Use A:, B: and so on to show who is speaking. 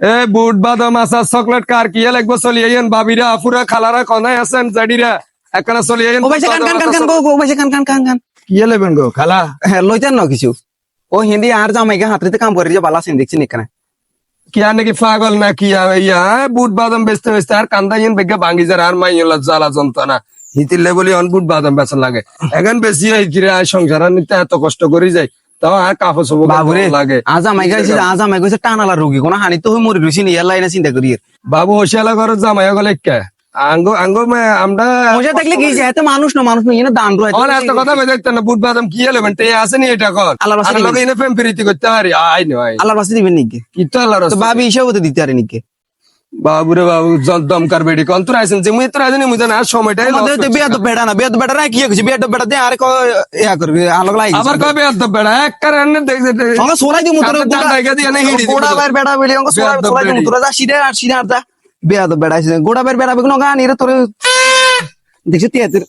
A: এ বুট বাদাম আসার চকলেট কার কি লাগবো? চলি আইন বাবিরা আফুরা খালারা কনাই আছেন জাডিরা একখানা চলি আইন কি গো খালা?
B: লইতেন না কিছু। ও হিন্দি আর জামাইকে হাতরিতে কাম করে যে বালা সিন দেখছি
A: কি আর নাকি পাগল না কি ইয়া বুট বাদাম বেচতে বেচতে আর কান্দা ইন বেগে ভাঙ্গি যার আর মাইলা জ্বালা যন্ত্রণা হিতিলে বলি অন বুট বাদাম বেচা লাগে। এখন বেশি হয় সংসার নিতে এত কষ্ট করে যায়। তাও আর কাপড় সব
B: বাবুরে
A: লাগে।
B: আজ আমাই গাইছে আজ আমাই গেছে টানালা রোগী কোন হানি তো হই মরি রইছি নি এলাই না চিন্তা করি।
A: বাবু ঘর জামাই গলে কে আঙ্গ আমরা
B: মজা থাকলে কি যে এত মানুষ না মানুষ না ইনে দান রয়
A: আমার এত কথা বেজে দেখতে না বুট বাদাম কি তে আসেনি এটা কর।
B: আল্লাহর বাসা
A: আর লগে ইনে প্রেম প্রীতি করতে পারি। আই নো আই
B: আল্লাহর পাশে দিবেন নিকে
A: কি? তো আল্লাহর
B: তো ভাবি হিসাবে তো দিতে পারে নিকে
A: বাবুরে বাবু জ- দমকার বেডি কোন তোর আইছেন যে মুই তোর আইছেন মুই জানা আর সময়টাই
B: আমাদের
A: loss
B: তো
A: করছি।
B: বিয়া তো বেড়া না বিয়া তো বেড়া না কি কিছু বিয়া তো বেড়া দে আরে কো ইয়া করবি আলোক লাই
A: আবার কবে আর বেড়া এক কারণে দেখতে
B: সঙ্গে সোলাই দি মুতরে
A: কাপড় টান লাইগা দিয়ে না হিড়ি দিবি।
B: গোড়া বের বেড়া বেলি অঙ্গ সোলাই
A: বেয়াদব
B: সোলাই দি
A: বেড়ি।
B: মুতরে যা সিধে আর সিধে আর যা বিয়া তো বেড়া আছে গোড়া বের বেড়া বেগুন গান এর তোরে দেখছি তিয়াতির